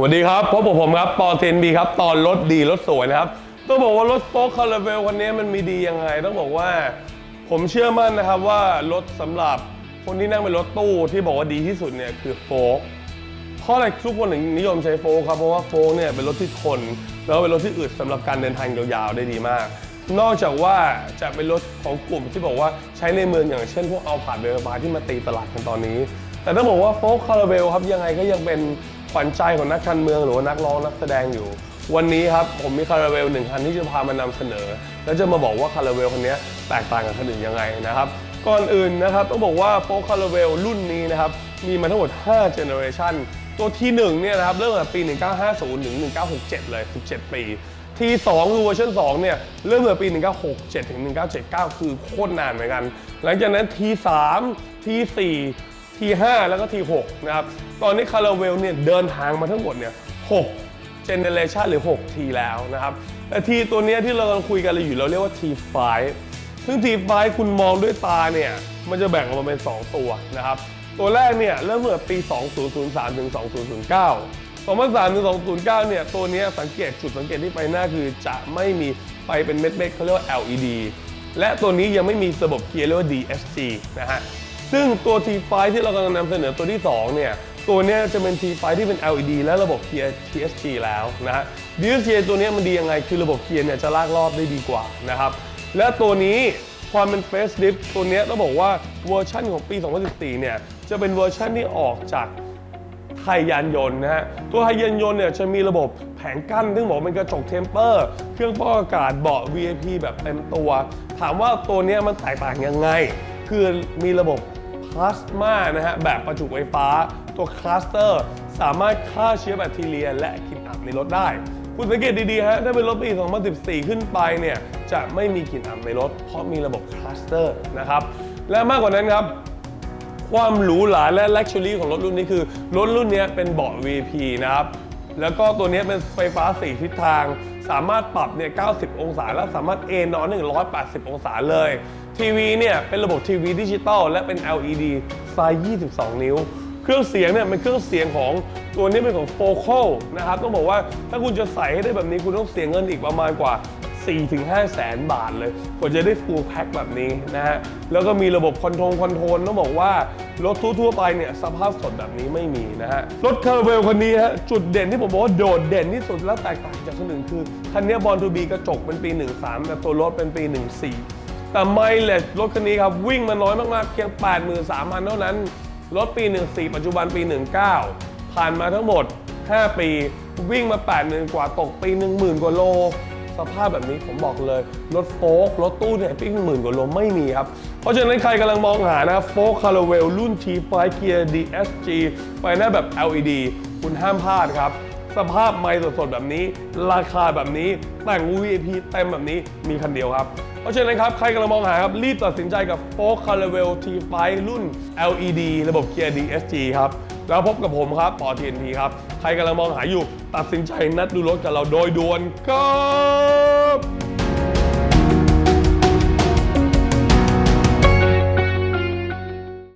สวัสดีครับพบกับผมครับปอเทนบีครับตอนรถดีรถสวยนะครับต้องบอกว่ารถโฟล์คาราเวลคันนี้มันมีดียังไง ต้องบอกว่า ผมเชื่อมั่นนะครับว่ารถสำหรับคนที่นั่งเป็นรถตู้ที่บอกว่าดีที่สุดเนี่ยคือโฟล์เพราะอะไรทุกคนถึงนิยมใช้โฟล์ครับเพราะว่าโฟล์เนี่ยเป็นรถที่ทนแล้วเป็นรถที่อึดสำหรับการเดินทางยาวๆได้ดีมาก นอกจากว่าจะเป็นรถของกลุ่มที่บอกว่าใช้ในเมืองอย่างเช่น พวกเอาผ่านเบลบาร์ที่มาตีตลาดกันตอนนี้ แต่ต้องบอกว่าโฟล์คาราเบลครับยังไงก็ยังเป็น ขวัญใจของนักการเมืองหรือว่านักร้องนักแสดงอยู่ วันนี้ครับผมมีคาราเวลหนึ่งคันที่จะพามานำเสนอ แล้วจะมาบอกว่าคาราเวลคันนี้แตกต่างกับคันอื่นยังไงนะครับ ก่อนอื่นนะครับต้องบอกว่าโฟล์คาราเวลรุ่นนี้นะครับมีมาทั้งหมด5 generation ตัวที่1เนี่ยนะครับเริ่มตั้งแต่ปี 1950 ถึง 1967 เลย 17 ปีที2คือเวอร์ชัน2เนี่ยเริ่มตั้งแต่ปี 1967 ถึง 1979 คือโคตรนานเหมือนกัน หลังจากนั้นที3ที4 ที5แล้วก็ที6นะครับ ตอนนี้คาราเวลเนี่ยเดินทางมาทั้งหมดเนี่ย6 generation หรือ 6 ทีแล้วนะครับ แต่ทีตัวนี้ที่เรากำลังคุยกันอยู่เราเรียกว่า T5 ซึ่ง T5 คุณมองด้วยตาเนี่ย มันจะแบ่งออกมาเป็น 2 ตัวนะครับ ตัวแรกเนี่ยเริ่มเมื่อปี 2003 ถึง 2009 2003ถึง2009 เนี่ย ตัวนี้สังเกตจุดสังเกตที่ไปหน้าคือจะไม่มีไฟเป็นเม็ดๆเขาเรียกว่า LED และตัวนี้ยังไม่มีระบบเกียร์เรียกว่า DSG นะฮะ ซึ่งตัว T5 ที่เรากำลังนำเสนอตัวที่ 2 เนี่ย ตัวนี้จะเป็น T5 ที่เป็น LED และระบบเกียร์ TSG แล้วนะฮะ DSG ตัวนี้มันดียังไง คือระบบเกียร์เนี่ยจะลากรอบได้ดีกว่านะครับ และตัวนี้ความเป็น Face Lift ตัวนี้ต้องบอกว่าเวอร์ชันของปี 2014 เนี่ย จะเป็นเวอร์ชันที่ออกจากไทยยานยนต์นะฮะ ตัวไทยยานยนต์เนี่ยจะมีระบบแผงกั้นซึ่งบอกเป็นกระจกเทมเปอร์ เครื่องฟอกอากาศเบาะ VIP แบบเต็มตัว ถามว่าตัวนี้มันแตกต่างยังไง คือมีระบบ พลาสมานะฮะแบบประจุไฟฟ้า ตัวคลัสเตอร์ สามารถฆ่าเชื้อแบคทีเรีย และกลิ่นอับในรถได้ คุณสังเกตดีๆฮะถ้าเป็นรถปี 2014 ขึ้นไปเนี่ยจะไม่มีกลิ่นอับในรถ เพราะมีระบบคลัสเตอร์นะครับและมากกว่านั้นครับความหรูหราและ Luxury ของรถรุ่นนี้คือ รถรุ่นนี้เป็นเบาะ VIP นะครับ แล้วก็ตัวนี้เป็นไฟฟ้า 4 ทิศทาง สามารถปรับเนี่ย 90 องศา และสามารถเอนอน 180 องศาเลย ทีวีเนี่ย เป็นระบบทีวีดิจิตอลและเป็น LED ไซส์ 22 นิ้ว เครื่องเสียงเนี่ยเป็นเครื่องเสียงของตัวนี้เป็นของ Focal นะครับ ต้องบอกว่าถ้าคุณจะใส่ให้ได้แบบนี้คุณต้องเสียเงินอีกประมาณกว่า 4-5แสนบาทเลยกว่าจะได้ฟูลแพ็คแบบนี้นะฮะ แล้วก็มีระบบคอนโทรลคอนโทรลต้องบอกว่ารถทั่วๆไปเนี่ยสภาพสดแบบนี้ไม่มีนะฮะ รถคาร์เวลคันนี้ฮะจุดเด่นที่ผมบอกว่าโดดเด่นที่สุดและแตกต่างจากคนอื่นคือ คันนี้บอลทูบีกระจกเป็นปี 13แต่ตัวรถเป็นปี 14 แต่ไมล์เลสรถคันนี้ครับวิ่งมาน้อยมากๆเพียง 83,000เท่านั้นรถปี 14 ปัจจุบันปี 19 ผ่านมาทั้งหมด 5 ปี วิ่งมา80,000กว่าตกปี 10,000 กว่าโล สภาพแบบนี้ผมบอกเลย รถโฟล์กรถตู้เนี่ยปิ้งหมื่นกว่าโลไม่มีครับ เพราะฉะนั้นใครกำลังมองหานะโฟล์คาราเวลรุ่น T5 Gear DSG ไฟหน้าแบบ LED คุณห้ามพลาดครับ สภาพไม่สดๆแบบนี้ ราคาแบบนี้แต่ง VIP เต็มแบบนี้มีคันเดียวครับเพราะฉะนั้นครับ ใครกำลังมองหาครับ รีบตัดสินใจกับ f o r c a r a v e l T5 รุ่น LED ระบบเกียร์ DSG ครับ แล้วพบกับผมครับปอทีนทีครับ ใครกำลังมองหาอยู่ ตัดสินใจนัดดูรถกับเราโดยด่วนครับ